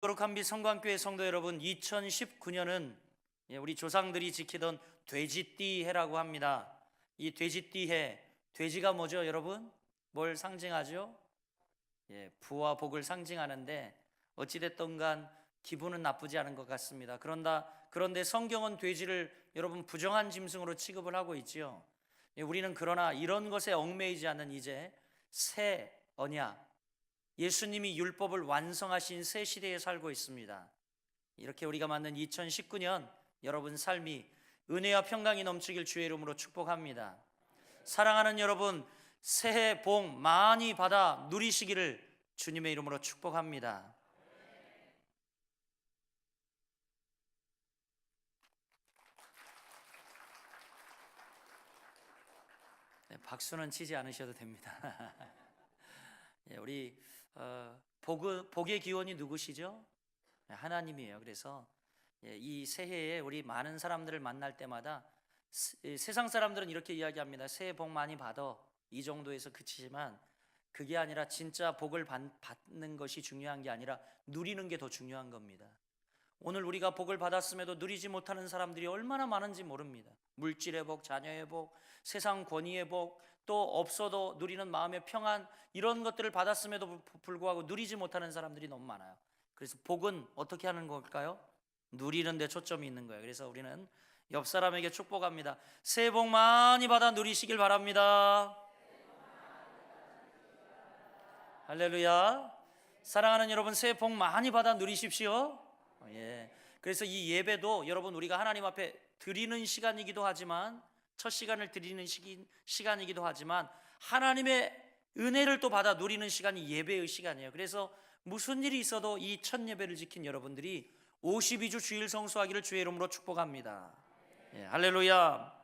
거룩한 빛 성광교회 성도 여러분, 2019년은 예, 우리 조상들이 지키던 돼지띠 해라고 합니다. 이 돼지띠 해, 돼지가 뭐죠, 여러분? 뭘 상징하죠? 예, 부와 복을 상징하는데 어찌됐든 간 기분은 나쁘지 않은 것 같습니다. 그런다 그런데 성경은 돼지를 여러분 부정한 짐승으로 취급을 하고 있지요. 예, 우리는 그러나 이런 것에 얽매이지 않는 이제 새 언약 예수님이 율법을 완성하신 새 시대에 살고 있습니다. 이렇게 우리가 맞는 2019년 여러분 삶이 은혜와 평강이 넘치길 주의 이름으로 축복합니다. 사랑하는 여러분 새해 복 많이 받아 누리시기를 주님의 이름으로 축복합니다. 네, 박수는 치지 않으셔도 됩니다. 예, 우리 어, 복, 복의 기원이 누구시죠? 네, 하나님이에요. 그래서 예, 이 새해에 우리 많은 사람들을 만날 때마다 세상 사람들은 이렇게 이야기합니다. 새해 복 많이 받아 이 정도에서 그치지만 그게 아니라 진짜 복을 받- 받는 것이 중요한 게 아니라 누리는 게 더 중요한 겁니다. 오늘 우리가 복을 받았음에도 누리지 못하는 사람들이 얼마나 많은지 모릅니다. 물질의 복, 자녀의 복, 세상 권위의 복, 또 없어도 누리는 마음의 평안 이런 것들을 받았음에도 불- 불구하고 누리지 못하는 사람들이 너무 많아요. 그래서 복은 어떻게 하는 걸까요? 누리는 데 초점이 있는 거예요. 그래서 우리는 옆 사람에게 축복합니다. 새해 복 많이 받아 누리시길 바랍니다. 할렐루야. 사랑하는 여러분 새해 복 많이 받아 누리십시오. 어, 예. 그래서 이 예배도 여러분 우리가 하나님 앞에 드리는 시간이기도 하지만 첫 시간을 드리는 시기, 시간이기도 하지만 하나님의 은혜를 또 받아 누리는 시간이 예배의 시간이에요. 그래서 무슨 일이 있어도 이 첫 예배를 지킨 여러분들이 52주 주일 성수하기를 주의 이름으로 축복합니다. 예, 할렐루야.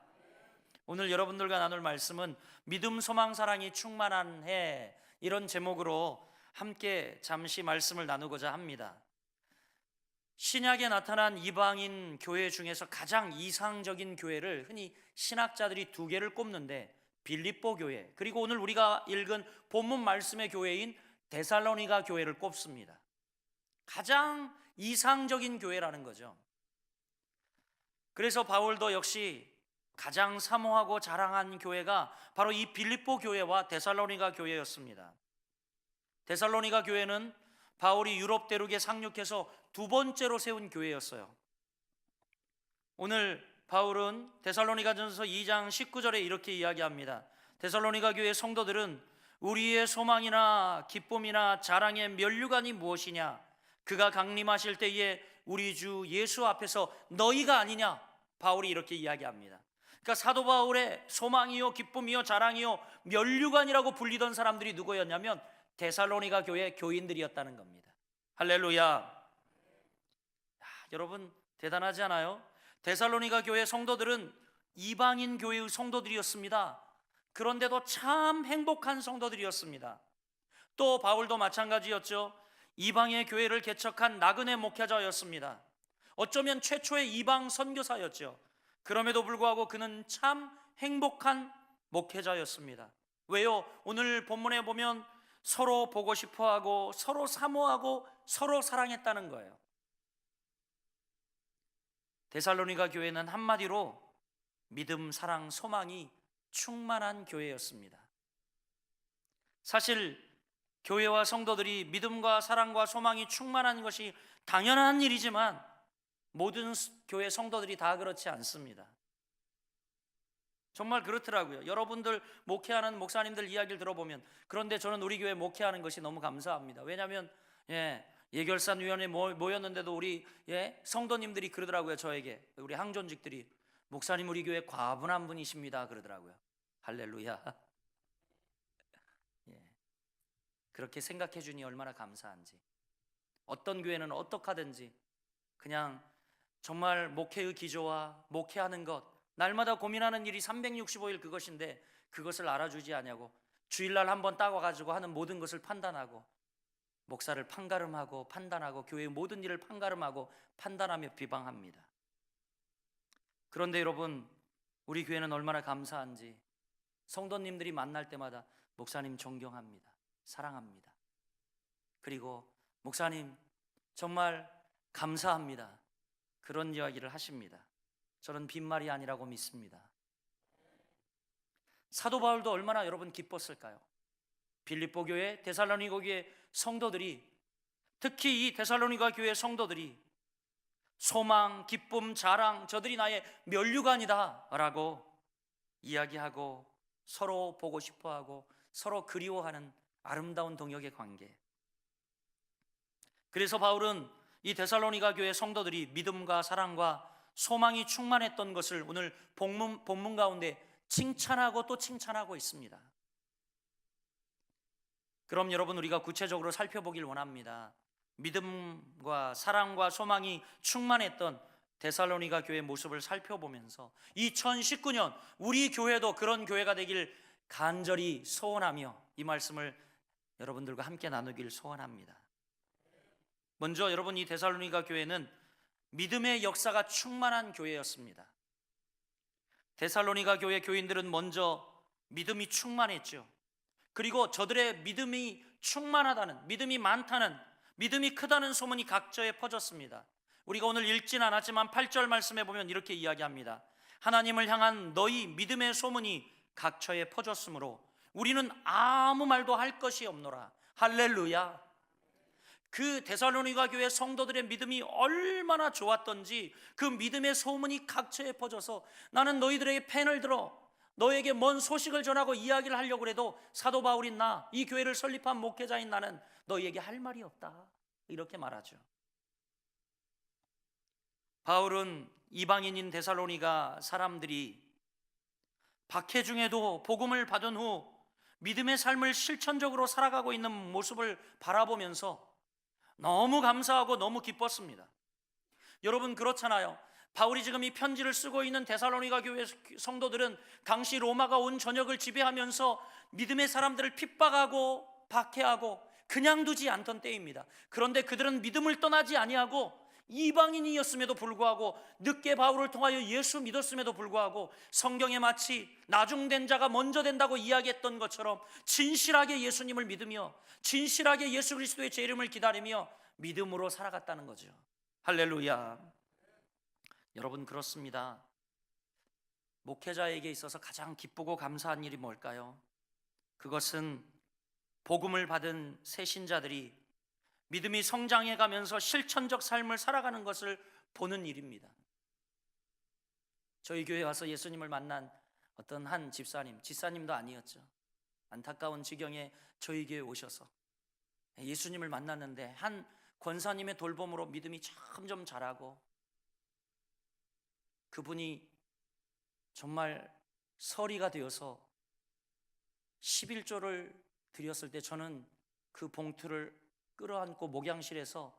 오늘 여러분들과 나눌 말씀은 믿음, 소망, 사랑이 충만한 해 이런 제목으로 함께 잠시 말씀을 나누고자 합니다. 신약에 나타난 이방인 교회 중에서 가장 이상적인 교회를 흔히 신학자들이 두 개를 꼽는데 빌립보 교회 그리고 오늘 우리가 읽은 본문 말씀의 교회인 데살로니가 교회를 꼽습니다. 가장 이상적인 교회라는 거죠. 그래서 바울도 역시 가장 사모하고 자랑한 교회가 바로 이 빌립보 교회와 데살로니가 교회였습니다. 데살로니가 교회는 바울이 유럽 대륙에 상륙해서 두 번째로 세운 교회였어요. 오늘 바울은 데살로니가전서 2장 19절에 이렇게 이야기합니다. 데살로니가 교회 성도들은 우리의 소망이나 기쁨이나 자랑의 면류관이 무엇이냐? 그가 강림하실 때에 우리 주 예수 앞에서 너희가 아니냐? 바울이 이렇게 이야기합니다. 그러니까 사도 바울의 소망이요 기쁨이요 자랑이요 면류관이라고 불리던 사람들이 누구였냐면 데살로니가 교회 교인들이었다는 겁니다. 할렐루야. 야, 여러분 대단하지 않아요? 데살로니가 교회 성도들은 이방인 교회의 성도들이었습니다. 그런데도 참 행복한 성도들이었습니다. 또 바울도 마찬가지였죠. 이방의 교회를 개척한 나그네 목회자였습니다. 어쩌면 최초의 이방 선교사였죠. 그럼에도 불구하고 그는 참 행복한 목회자였습니다. 왜요? 오늘 본문에 보면 서로 보고 싶어 하고 서로 사모하고 서로 사랑했다는 거예요. 데살로니가 교회는 한마디로 믿음, 사랑, 소망이 충만한 교회였습니다. 사실 교회와 성도들이 믿음과 사랑과 소망이 충만한 것이 당연한 일이지만 모든 교회 성도들이 다 그렇지 않습니다. 정말 그렇더라고요. 여러분들 목회하는 목사님들 이야기를 들어보면 그런데 저는 우리 교회 목회하는 것이 너무 감사합니다. 왜냐하면 예, 예결산 위원회 모였는데도 우리 예, 성도님들이 그러더라고요. 저에게 우리 항존직들이 목사님 우리 교회 과분 한 분이십니다. 그러더라고요. 할렐루야. 예, 그렇게 생각해 주니 얼마나 감사한지. 어떤 교회는 어떡하든지 그냥 정말 목회의 기조와 목회하는 것 날마다 고민하는 일이 365일 그것인데 그것을 알아주지 않냐고 주일날 한번 따와 가지고 하는 모든 것을 판단하고 목사를 판가름하고 판단하고 교회의 모든 일을 판가름하고 판단하며 비방합니다. 그런데 여러분 우리 교회는 얼마나 감사한지 성도님들이 만날 때마다 목사님 존경합니다. 사랑합니다. 그리고 목사님 정말 감사합니다. 그런 이야기를 하십니다. 저는 빈말이 아니라고 믿습니다. 사도 바울도 얼마나 여러분 기뻤을까요? 빌립보 교회, 데살로니가 교회 성도들이 특히 이 데살로니가 교회 성도들이 소망, 기쁨, 자랑, 저들이 나의 면류관이다라고 이야기하고 서로 보고 싶어하고 서로 그리워하는 아름다운 동역의 관계. 그래서 바울은 이 데살로니가 교회 성도들이 믿음과 사랑과 소망이 충만했던 것을 오늘 본문, 본문 가운데 칭찬하고 또 칭찬하고 있습니다. 그럼 여러분 우리가 구체적으로 살펴보길 원합니다. 믿음과 사랑과 소망이 충만했던 데살로니가 교회 모습을 살펴보면서 2019년 우리 교회도 그런 교회가 되길 간절히 소원하며 이 말씀을 여러분들과 함께 나누길 소원합니다. 먼저 여러분 이 데살로니가 교회는 믿음의 역사가 충만한 교회였습니다. 데살로니가 교회 교인들은 먼저 믿음이 충만했죠. 그리고 저들의 믿음이 충만하다는 믿음이 많다는 믿음이 크다는 소문이 각처에 퍼졌습니다. 우리가 오늘 읽진 않았지만 8절 말씀에 보면 이렇게 이야기합니다. 하나님을 향한 너희 믿음의 소문이 각처에 퍼졌으므로 우리는 아무 말도 할 것이 없노라. 할렐루야. 그 데살로니가 교회 성도들의 믿음이 얼마나 좋았던지 그 믿음의 소문이 각처에 퍼져서 나는 너희들에게 펜을 들어 너에게 먼 소식을 전하고 이야기를 하려고 해도 사도 바울인 나, 이 교회를 설립한 목회자인 나는 너희에게 할 말이 없다. 이렇게 말하죠. 바울은 이방인인 데살로니가 사람들이 박해 중에도 복음을 받은 후 믿음의 삶을 실천적으로 살아가고 있는 모습을 바라보면서 너무 감사하고 너무 기뻤습니다. 여러분 그렇잖아요. 바울이 지금 이 편지를 쓰고 있는 데살로니가 교회 성도들은 당시 로마가 온 전역을 지배하면서 믿음의 사람들을 핍박하고 박해하고 그냥 두지 않던 때입니다. 그런데 그들은 믿음을 떠나지 아니하고 이방인이었음에도 불구하고 늦게 바울을 통하여 예수 믿었음에도 불구하고 성경에 마치 나중된 자가 먼저 된다고 이야기했던 것처럼 진실하게 예수님을 믿으며 진실하게 예수 그리스도의 제 이름을 기다리며 믿음으로 살아갔다는 거죠. 할렐루야. 여러분 그렇습니다. 목회자에게 있어서 가장 기쁘고 감사한 일이 뭘까요? 그것은 복음을 받은 새 신자들이 믿음이 성장해 가면서 실천적 삶을 살아가는 것을 보는 일입니다. 저희 교회 와서 예수님을 만난 어떤 한 집사님, 집사님도 아니었죠. 안타까운 지경에 저희 교회 오셔서 예수님을 만났는데 한 권사님의 돌봄으로 믿음이 점점 자라고 그분이 정말 서리가 되어서 11조를 드렸을 때 저는 그 봉투를 끌어안고 목양실에서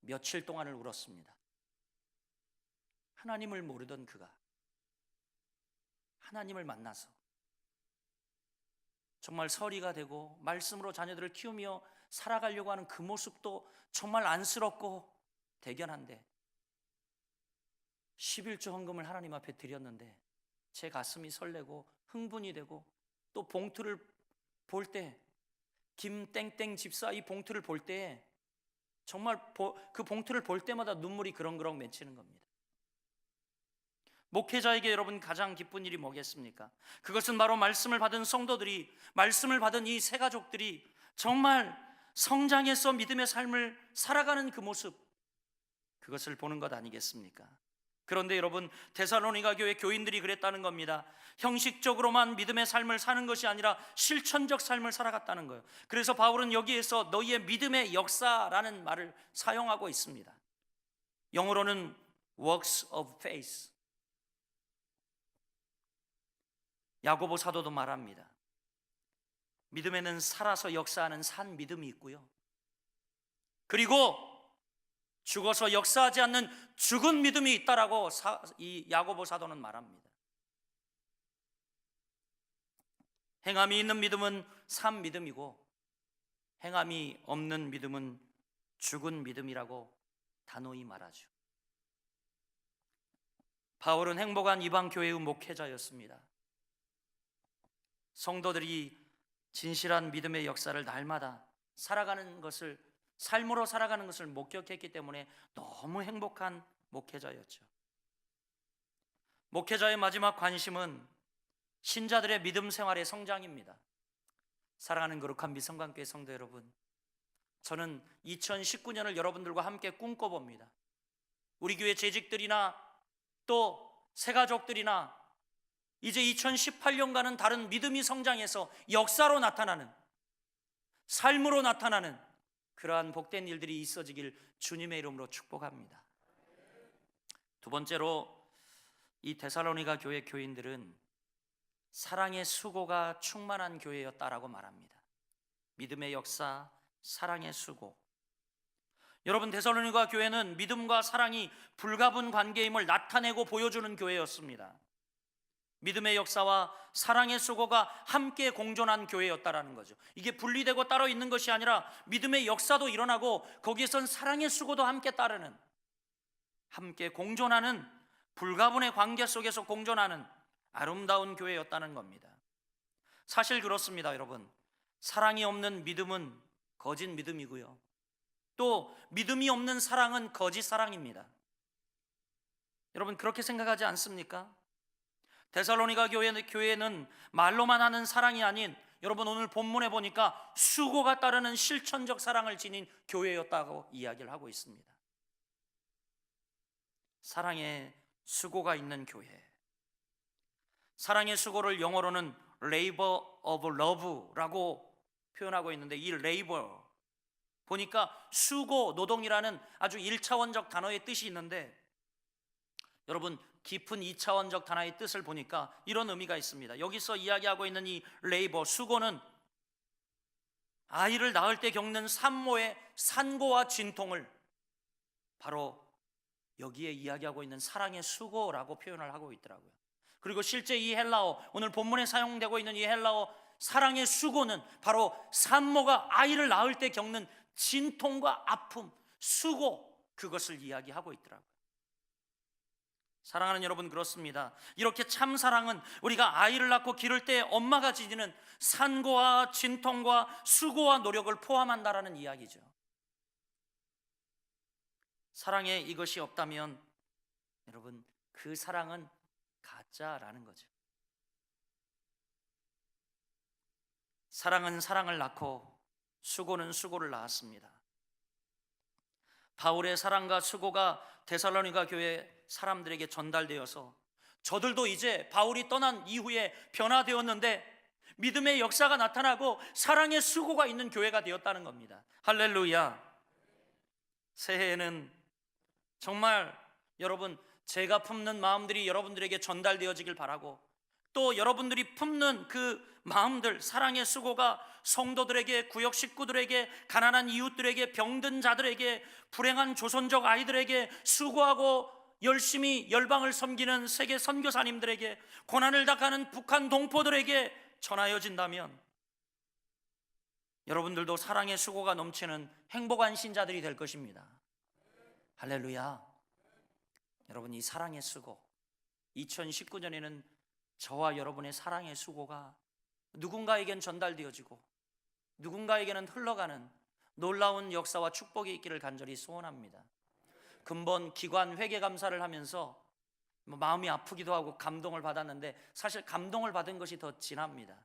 며칠 동안을 울었습니다. 하나님을 모르던 그가 하나님을 만나서 정말 서리가 되고 말씀으로 자녀들을 키우며 살아가려고 하는 그 모습도 정말 안쓰럽고 대견한데 11조 헌금을 하나님 앞에 드렸는데 제 가슴이 설레고 흥분이 되고 또 봉투를 볼 때 김땡땡 집사 이 봉투를 볼 때 정말 그 봉투를 볼 때마다 눈물이 그렁그렁 맺히는 겁니다. 목회자에게 여러분 가장 기쁜 일이 뭐겠습니까? 그것은 바로 말씀을 받은 성도들이 말씀을 받은 이 세 가족들이 정말 성장해서 믿음의 삶을 살아가는 그 모습 그것을 보는 것 아니겠습니까? 그런데 여러분 데살로니가 교회 교인들이 그랬다는 겁니다. 형식적으로만 믿음의 삶을 사는 것이 아니라 실천적 삶을 살아갔다는 거예요. 그래서 바울은 여기에서 너희의 믿음의 역사라는 말을 사용하고 있습니다. 영어로는 works of faith. 야고보 사도도 말합니다. 믿음에는 살아서 역사하는 산 믿음이 있고요. 그리고 죽어서 역사하지 않는 죽은 믿음이 있다라고 사, 이 야고보 사도는 말합니다. 행함이 있는 믿음은 산 믿음이고 행함이 없는 믿음은 죽은 믿음이라고 단호히 말하죠. 바울은 행복한 이방 교회의 목회자였습니다. 성도들이 진실한 믿음의 역사를 날마다 살아가는 것을 삶으로 살아가는 것을 목격했기 때문에 너무 행복한 목회자였죠. 목회자의 마지막 관심은 신자들의 믿음 생활의 성장입니다. 사랑하는 거룩한 미성관교회 성도 여러분, 저는 2019년을 여러분들과 함께 꿈꿔봅니다. 우리 교회 재직들이나 또 새가족들이나 이제 2018년과는 다른 믿음이 성장해서 역사로 나타나는 삶으로 나타나는 그러한 복된 일들이 있어지길 주님의 이름으로 축복합니다. 두 번째로 이 데살로니가 교회 교인들은 사랑의 수고가 충만한 교회였다라고 말합니다. 믿음의 역사, 사랑의 수고. 여러분 데살로니가 교회는 믿음과 사랑이 불가분 관계임을 나타내고 보여주는 교회였습니다. 믿음의 역사와 사랑의 수고가 함께 공존한 교회였다라는 거죠. 이게 분리되고 따로 있는 것이 아니라 믿음의 역사도 일어나고 거기에선 사랑의 수고도 함께 따르는 함께 공존하는 불가분의 관계 속에서 공존하는 아름다운 교회였다는 겁니다. 사실 그렇습니다, 여러분. 사랑이 없는 믿음은 거짓 믿음이고요. 또 믿음이 없는 사랑은 거짓 사랑입니다. 여러분 그렇게 생각하지 않습니까? 데살로니가 교회는, 말로만 하는 사랑이 아닌 여러분 오늘 본문에 보니까 수고가 따르는 실천적 사랑을 지닌 교회였다고 이야기를 하고 있습니다. 사랑에 수고가 있는 교회. 사랑의 수고를 영어로는 labor of love라고 표현하고 있는데 이 labor 보니까 수고, 노동이라는 아주 1차원적 단어의 뜻이 있는데 여러분 깊은 2차원적 단어의 뜻을 보니까 이런 의미가 있습니다. 여기서 이야기하고 있는 이 레이버, 수고는 아이를 낳을 때 겪는 산모의 산고와 진통을 바로 여기에 이야기하고 있는 사랑의 수고라고 표현을 하고 있더라고요. 그리고 실제 이 헬라어, 오늘 본문에 사용되고 있는 이 헬라어 사랑의 수고는 바로 산모가 아이를 낳을 때 겪는 진통과 아픔, 수고 그것을 이야기하고 있더라고요. 사랑하는 여러분 그렇습니다. 이렇게 참 사랑은 우리가 아이를 낳고 기를 때 엄마가 지니는 산고와 진통과 수고와 노력을 포함한다라는 이야기죠. 사랑에 이것이 없다면 여러분 그 사랑은 가짜라는 거죠. 사랑은 사랑을 낳고 수고는 수고를 낳았습니다. 바울의 사랑과 수고가 데살로니가 교회 사람들에게 전달되어서 저들도 이제 바울이 떠난 이후에 변화되었는데 믿음의 역사가 나타나고 사랑의 수고가 있는 교회가 되었다는 겁니다. 할렐루야. 새해에는 정말 여러분 제가 품는 마음들이 여러분들에게 전달되어지길 바라고 또 여러분들이 품는 그 마음들 사랑의 수고가 성도들에게 구역 식구들에게 가난한 이웃들에게 병든 자들에게 불행한 조선족 아이들에게 수고하고 열심히 열방을 섬기는 세계 선교사님들에게 고난을 당하는 북한 동포들에게 전하여진다면 여러분들도 사랑의 수고가 넘치는 행복한 신자들이 될 것입니다. 할렐루야. 여러분 이 사랑의 수고 2019년에는 저와 여러분의 사랑의 수고가 누군가에겐 전달되어지고 누군가에게는 흘러가는 놀라운 역사와 축복이 있기를 간절히 소원합니다. 근본 기관 회계 감사를 하면서 뭐 마음이 아프기도 하고 감동을 받았는데 사실 감동을 받은 것이 더 진합니다.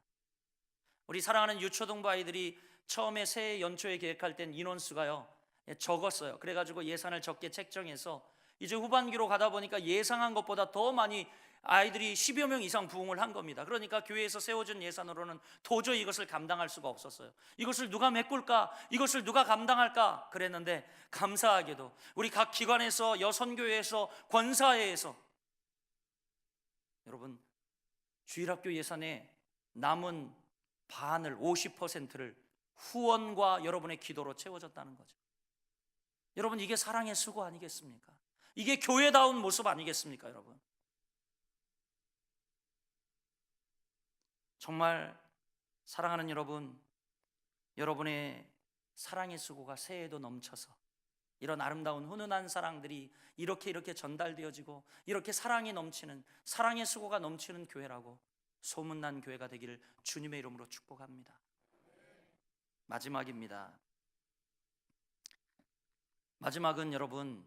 우리 사랑하는 유초등부 아이들이 처음에 새해 연초에 계획할 땐 인원수가요 예, 적었어요. 그래가지고 예산을 적게 책정해서 이제 후반기로 가다 보니까 예상한 것보다 더 많이 아이들이 10여 명 이상 부흥을 한 겁니다. 그러니까 교회에서 세워준 예산으로는 도저히 이것을 감당할 수가 없었어요. 이것을 누가 메꿀까? 이것을 누가 감당할까? 그랬는데 감사하게도 우리 각 기관에서 여선교회에서 권사회에서 여러분 주일학교 예산에 남은 반을 50%를 후원과 여러분의 기도로 채워졌다는 거죠. 여러분 이게 사랑의 수고 아니겠습니까? 이게 교회다운 모습 아니겠습니까, 여러분? 정말 사랑하는 여러분, 여러분의 사랑의 수고가 새해에도 넘쳐서 이런 아름다운 훈훈한 사랑들이 이렇게 이렇게 전달되어지고 이렇게 사랑이 넘치는 사랑의 수고가 넘치는 교회라고 소문난 교회가 되기를 주님의 이름으로 축복합니다. 마지막입니다. 마지막은 여러분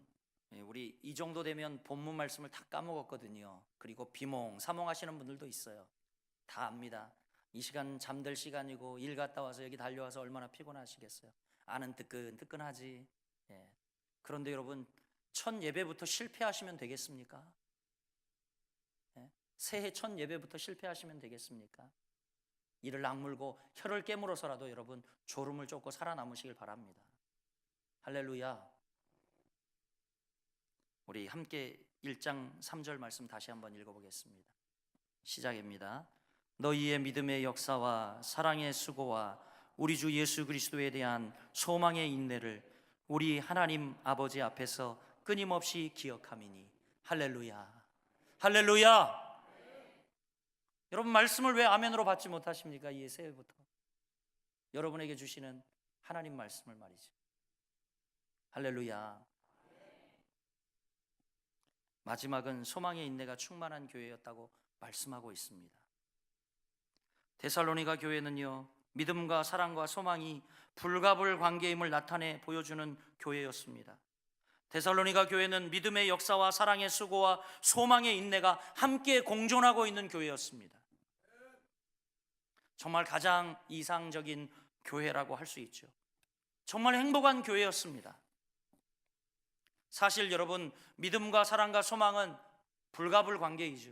예, 우리 이 정도 되면 본문 말씀을 다 까먹었거든요. 그리고 비몽 사몽하시는 분들도 있어요. 다 압니다. 이 시간 잠들 시간이고 일 갔다 와서 여기 달려와서 얼마나 피곤하시겠어요. 아는 뜨끈 뜨끈하지. 예. 그런데 여러분 첫 예배부터 실패하시면 되겠습니까? 예? 새해 첫 예배부터 실패하시면 되겠습니까? 이를 악물고 혀를 깨물어서라도 여러분 졸음을 쫓고 살아남으시길 바랍니다. 할렐루야. 우리 함께 1장 3절 말씀 다시 한번 읽어보겠습니다. 시작입니다. 너희의 믿음의 역사와 사랑의 수고와 우리 주 예수 그리스도에 대한 소망의 인내를 우리 하나님 아버지 앞에서 끊임없이 기억함이니 할렐루야. 할렐루야. 여러분 말씀을 왜 아멘으로 받지 못하십니까? 이 새해부터 여러분에게 주시는 하나님 말씀을 말이죠. 할렐루야. 마지막은 소망의 인내가 충만한 교회였다고 말씀하고 있습니다. 데살로니가 교회는요, 믿음과 사랑과 소망이 불가불 관계임을 나타내 보여주는 교회였습니다. 데살로니가 교회는 믿음의 역사와 사랑의 수고와 소망의 인내가 함께 공존하고 있는 교회였습니다. 정말 가장 이상적인 교회라고 할 수 있죠. 정말 행복한 교회였습니다. 사실 여러분 믿음과 사랑과 소망은 불가불 관계이죠.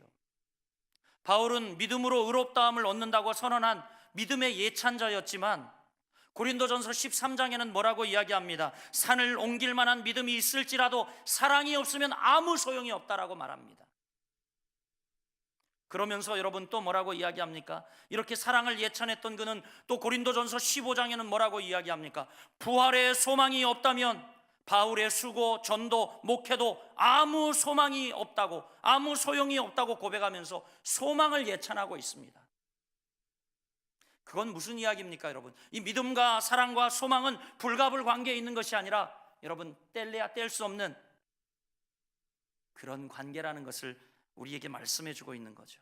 바울은 믿음으로 의롭다함을 얻는다고 선언한 믿음의 예찬자였지만 고린도전서 13장에는 뭐라고 이야기합니다. 산을 옮길 만한 믿음이 있을지라도 사랑이 없으면 아무 소용이 없다라고 말합니다. 그러면서 여러분 또 뭐라고 이야기합니까? 이렇게 사랑을 예찬했던 그는 또 고린도전서 15장에는 뭐라고 이야기합니까? 부활의 소망이 없다면 바울의 수고, 전도, 목회도 아무 소망이 없다고, 아무 소용이 없다고 고백하면서 소망을 예찬하고 있습니다. 그건 무슨 이야기입니까, 여러분? 이 믿음과 사랑과 소망은 불가불 관계에 있는 것이 아니라 여러분 뗄래야 뗄 수 없는 그런 관계라는 것을 우리에게 말씀해 주고 있는 거죠.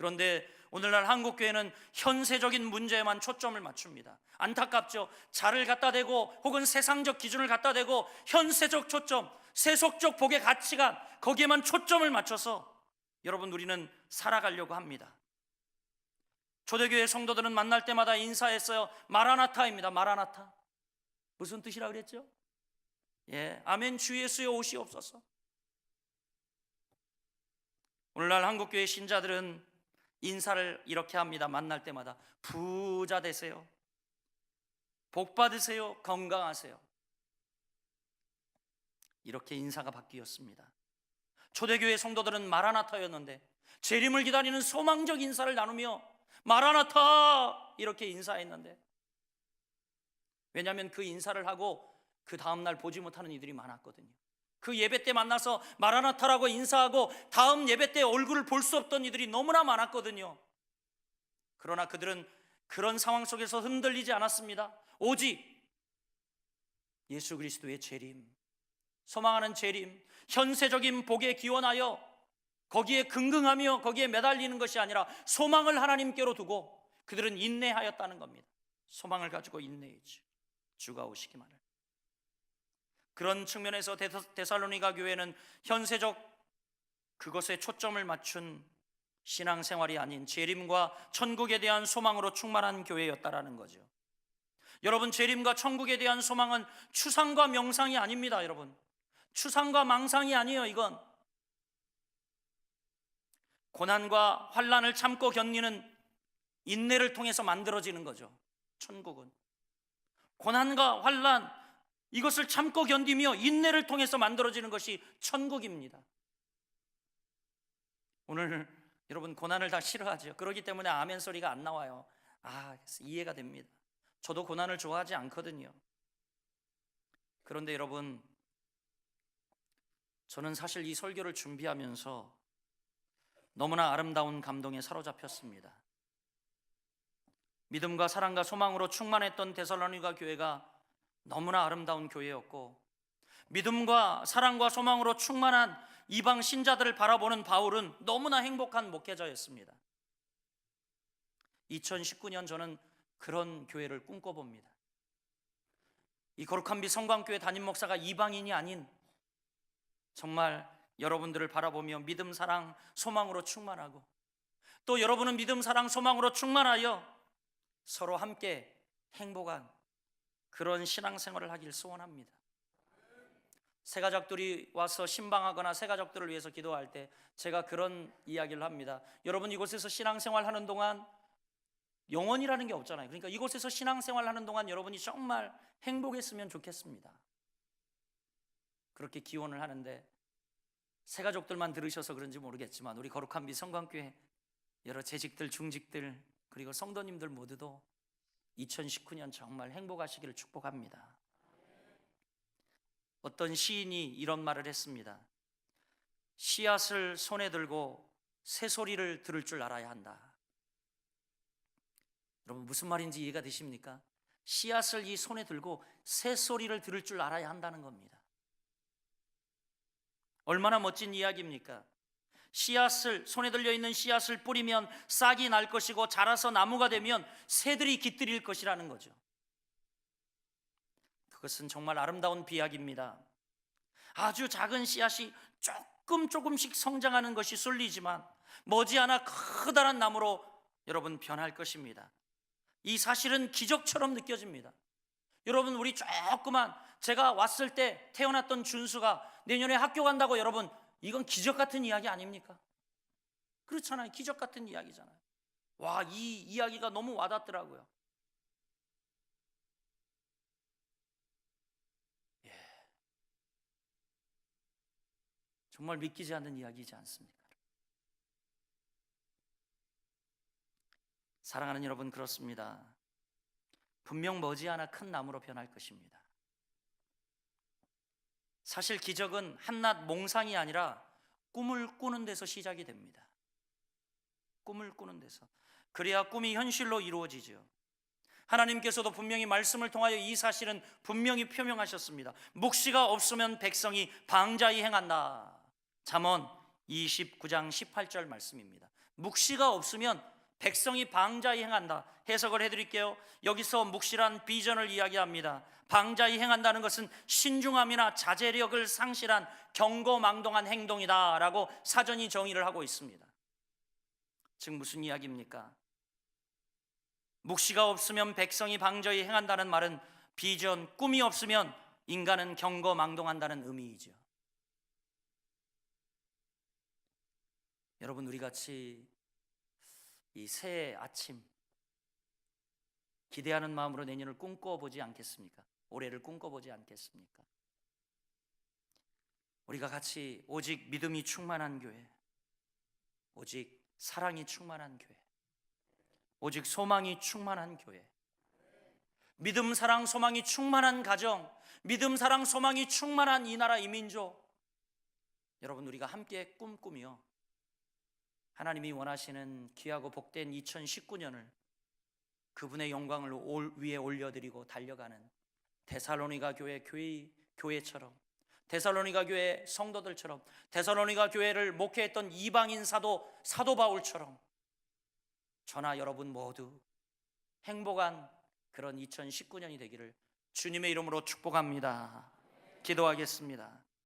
그런데 오늘날 한국 교회는 현세적인 문제에만 초점을 맞춥니다. 안타깝죠. 자를 갖다 대고 혹은 세상적 기준을 갖다 대고 현세적 초점, 세속적 복의 가치관 거기에만 초점을 맞춰서 여러분 우리는 살아가려고 합니다. 초대교회 성도들은 만날 때마다 인사했어요. 마라나타입니다. 마라나타. 무슨 뜻이라 그랬죠? 예, 아멘 주 예수의 오시옵소서. 오늘날 한국 교회 신자들은 인사를 이렇게 합니다. 만날 때마다 부자 되세요. 복 받으세요. 건강하세요. 이렇게 인사가 바뀌었습니다. 초대교회 성도들은 마라나타였는데 재림을 기다리는 소망적 인사를 나누며 마라나타 이렇게 인사했는데 왜냐하면 그 인사를 하고 그 다음날 보지 못하는 이들이 많았거든요. 그 예배 때 만나서 마라나타라고 인사하고 다음 예배 때 얼굴을 볼 수 없던 이들이 너무나 많았거든요. 그러나 그들은 그런 상황 속에서 흔들리지 않았습니다. 오직 예수 그리스도의 재림, 소망하는 재림, 현세적인 복에 기원하여 거기에 긍긍하며 거기에 매달리는 것이 아니라 소망을 하나님께로 두고 그들은 인내하였다는 겁니다. 소망을 가지고 인내했죠. 주가 오시기만을. 그런 측면에서 데살로니가 교회는 현세적 그것에 초점을 맞춘 신앙생활이 아닌 재림과 천국에 대한 소망으로 충만한 교회였다라는 거죠. 여러분 재림과 천국에 대한 소망은 추상과 명상이 아닙니다, 여러분. 추상과 망상이 아니에요, 이건. 고난과 환란을 참고 견디는 인내를 통해서 만들어지는 거죠. 천국은 고난과 환란 이것을 참고 견디며 인내를 통해서 만들어지는 것이 천국입니다. 오늘 여러분 고난을 다 싫어하죠. 그렇기 때문에 아멘 소리가 안 나와요. 아, 이해가 됩니다. 저도 고난을 좋아하지 않거든요. 그런데 여러분 저는 사실 이 설교를 준비하면서 너무나 아름다운 감동에 사로잡혔습니다. 믿음과 사랑과 소망으로 충만했던 데살로니가 교회가 너무나 아름다운 교회였고 믿음과 사랑과 소망으로 충만한 이방 신자들을 바라보는 바울은 너무나 행복한 목회자였습니다. 2019년 저는 그런 교회를 꿈꿔봅니다. 이 거룩한 빛 성광교회 담임 목사가 이방인이 아닌 정말 여러분들을 바라보며 믿음, 사랑, 소망으로 충만하고 또 여러분은 믿음, 사랑, 소망으로 충만하여 서로 함께 행복한 그런 신앙생활을 하길 소원합니다. 새가족들이 와서 신방하거나 새가족들을 위해서 기도할 때 제가 그런 이야기를 합니다. 여러분 이곳에서 신앙생활 하는 동안 영원이라는 게 없잖아요. 그러니까 이곳에서 신앙생활 하는 동안 여러분이 정말 행복했으면 좋겠습니다. 그렇게 기원을 하는데 새가족들만 들으셔서 그런지 모르겠지만 우리 거룩한 미 성광교회 여러 재직들, 중직들 그리고 성도님들 모두도 2019년 정말 행복하시기를 축복합니다. 어떤 시인이 이런 말을 했습니다. 씨앗을 손에 들고 새소리를 들을 줄 알아야 한다. 여러분 무슨 말인지 이해가 되십니까? 씨앗을 이 손에 들고 새소리를 들을 줄 알아야 한다는 겁니다. 얼마나 멋진 이야기입니까? 씨앗을 손에 들려 있는 씨앗을 뿌리면 싹이 날 것이고 자라서 나무가 되면 새들이 깃들일 것이라는 거죠. 그것은 정말 아름다운 비약입니다. 아주 작은 씨앗이 조금 조금씩 성장하는 것이 쏠리지만 머지않아 커다란 나무로 여러분 변할 것입니다. 이 사실은 기적처럼 느껴집니다. 여러분 우리 조그만 제가 왔을 때 태어났던 준수가 내년에 학교 간다고 여러분 이건 기적 같은 이야기 아닙니까? 그렇잖아요. 기적 같은 이야기잖아요. 와, 이 이야기가 너무 와닿더라고요. 예. 정말 믿기지 않는 이야기이지 않습니까? 사랑하는 여러분 그렇습니다. 분명 머지않아 큰 나무로 변할 것입니다. 사실 기적은 한낱 몽상이 아니라 꿈을 꾸는 데서 시작이 됩니다. 꿈을 꾸는 데서. 그래야 꿈이 현실로 이루어지죠. 하나님께서도 분명히 말씀을 통하여 이 사실은 분명히 표명하셨습니다. 묵시가 없으면 백성이 방자히 행한다. 잠언 29장 18절 말씀입니다. 묵시가 없으면 백성이 방자히 행한다. 해석을 해드릴게요. 여기서 묵시란 비전을 이야기합니다. 방자히 행한다는 것은 신중함이나 자제력을 상실한 경고망동한 행동이다라고 사전이 정의를 하고 있습니다. 즉 무슨 이야기입니까? 묵시가 없으면 백성이 방자히 행한다는 말은 비전, 꿈이 없으면 인간은 경거망동한다는 의미이죠. 여러분 우리 같이 이 새해 아침 기대하는 마음으로 내년을 꿈꿔보지 않겠습니까? 올해를 꿈꿔보지 않겠습니까? 우리가 같이 오직 믿음이 충만한 교회, 오직 사랑이 충만한 교회, 오직 소망이 충만한 교회, 믿음, 사랑, 소망이 충만한 가정, 믿음, 사랑, 소망이 충만한 이 나라 이 민족, 여러분 우리가 함께 꿈꾸며 하나님이 원하시는 귀하고 복된 2019년을 그분의 영광을 올, 위에 올려드리고 달려가는 데살로니가 교회 교회 교회처럼 데살로니가 교회 성도들처럼 데살로니가 교회를 목회했던 이방인 사도 사도 바울처럼 저나 여러분 모두 행복한 그런 2019년이 되기를 주님의 이름으로 축복합니다. 기도하겠습니다.